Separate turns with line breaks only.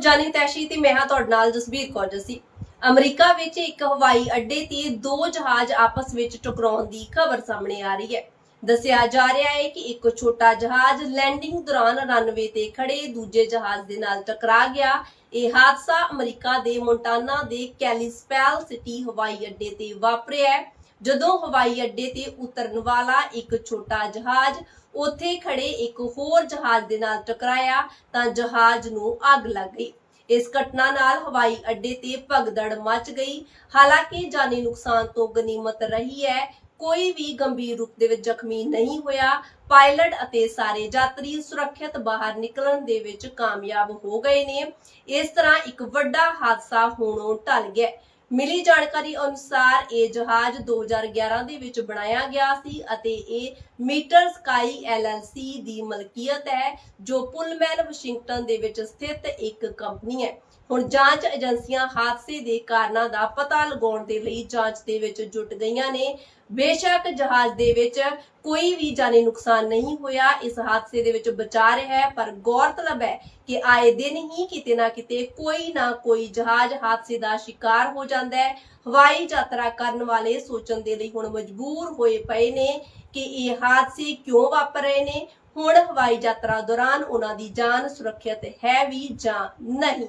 ਜਾਨੀ ਤੈਸ਼ੀ ਤੇ ਮੈਂ ਹਾਂ ਤੁਹਾਡੇ ਨਾਲ ਜਸਬੀਰ ਕੌਰ ਜੱਸੀ। ਅਮਰੀਕਾ ਵਿੱਚ ਇੱਕ ਹਵਾਈ ਅੱਡੇ ਤੇ ਦੋ ਜਹਾਜ਼ ਆਪਸ ਵਿੱਚ ਟਕਰਾਉਣ ਦੀ ਖਬਰ ਸਾਹਮਣੇ ਆ ਰਹੀ ਹੈ। ਦੱਸਿਆ ਜਾ ਰਿਹਾ ਹੈ ਕਿ ਇੱਕ ਛੋਟਾ ਜਹਾਜ਼ ਲੈਂਡਿੰਗ ਦੌਰਾਨ ਰਨਵੇ ਤੇ ਖੜੇ ਦੂਜੇ ਜਹਾਜ਼ ਦੇ ਨਾਲ ਟਕਰਾ ਗਿਆ। ਇਹ ਹਾਦਸਾ ਅਮਰੀਕਾ ਦੇ ਮੋਂਟਾਨਾ ਦੇ ਕੈਲੀਸਪੈਲ ਸਿਟੀ ਹਵਾਈ ਅੱਡੇ ਤੇ ਵਾਪਰਿਆ ਹੈ। ਜਦੋਂ ਹਵਾਈ ਅੱਡੇ ਤੇ ਉਤਰਨ ਵਾਲਾ ਇੱਕ ਛੋਟਾ ਜਹਾਜ਼ ਉੱਥੇ ਖੜੇ ਇੱਕ ਹੋਰ ਜਹਾਜ਼ ਦੇ ਨਾਲ ਟਕਰਾਇਆ ਤਾਂ ਜਹਾਜ਼ ਨੂੰ ਅੱਗ ਲੱਗ ਗਈ। ਇਸ ਘਟਨਾ ਨਾਲ ਹਵਾਈ ਅੱਡੇ ਤੇ ਭਗਦੜ ਮਚ ਗਈ। ਹਾਲਾਂਕਿ ਜਾਨੀ ਨੁਕਸਾਨ ਤੋਂ ਗਨੀਮਤ ਰਹੀ ਹੈ। ਕੋਈ ਵੀ ਗੰਭੀਰ ਰੂਪ ਦੇ ਵਿੱਚ ਜ਼ਖਮੀ ਨਹੀਂ ਹੋਇਆ। ਪਾਇਲਟ ਅਤੇ ਸਾਰੇ ਯਾਤਰੀ ਸੁਰੱਖਿਅਤ ਬਾਹਰ ਨਿਕਲਣ ਦੇ ਵਿੱਚ ਕਾਮਯਾਬ ਹੋ ਗਏ ਨੇ। ਇਸ ਤਰ੍ਹਾਂ ਇੱਕ ਵੱਡਾ ਹਾਦਸਾ ਹੋਣੋਂ ਟਲ ਗਿਆ। ਮਿਲੀ ਜਾਣਕਾਰੀ ਅਨੁਸਾਰ ਇਹ ਜਹਾਜ਼ 2011 ਦੇ ਵਿੱਚ ਬਣਾਇਆ ਗਿਆ ਸੀ ਅਤੇ ਇਹ ਮੀਟਰ ਸਕਾਈ ਐਲਐਲਸੀ ਦੀ ਮਲਕੀਅਤ ਹੈ, ਜੋ ਪੁਲਮੈਨ ਵਾਸ਼ਿੰਗਟਨ ਦੇ ਵਿੱਚ ਸਥਿਤ ਇੱਕ ਕੰਪਨੀ ਹੈ। ਹੁਣ ਜਾਂਚ ਏਜੰਸੀਆਂ ਹਾਦਸੇ ਦੇ ਕਾਰਨਾਂ ਦਾ ਪਤਾ ਲਗਾਉਣ ਦੇ ਲਈ ਜਾਂਚ ਦੇ ਵਿੱਚ ਜੁਟ ਗਈਆਂ ਨੇ। ਬੇਸ਼ੱਕ ਜਹਾਜ਼ ਦੇ ਵਿੱਚ ਕੋਈ ਵੀ ਜਾਨੀ ਨੁਕਸਾਨ ਨਹੀਂ ਹੋਇਆ, ਇਸ ਹਾਦਸੇ ਦੇ ਵਿੱਚ ਬਚਾ ਰਿਹਾ ਹੈ, ਪਰ ਗੌਰਤਲਬ ਹੈ ਕਿ ਆਏ ਦਿਨ ਹੀ ਕਿਤੇ ਨਾ ਕਿਤੇ ਕੋਈ ਨਾ ਕੋਈ ਜਹਾਜ਼ ਹਾਦਸੇ ਦਾ ਸ਼ਿਕਾਰ ਹੋ ਜਾਂਦਾ ਹੈ। ਹਵਾਈ ਯਾਤਰਾ ਕਰਨ ਵਾਲੇ ਸੋਚਣ ਦੇ ਲਈ ਹੁਣ ਮਜਬੂਰ ਹੋਏ ਪਏ ਨੇ ਕਿ ਇਹ ਹਾਦਸੇ ਕਿਉਂ ਵਾਪਰ ਰਹੇ ਨੇ। ਹੁਣ ਹਵਾਈ ਯਾਤਰਾ ਦੌਰਾਨ ਉਹਨਾਂ ਦੀ ਜਾਨ ਸੁਰੱਖਿਅਤ ਹੈ ਵੀ ਜਾਂ ਨਹੀਂ।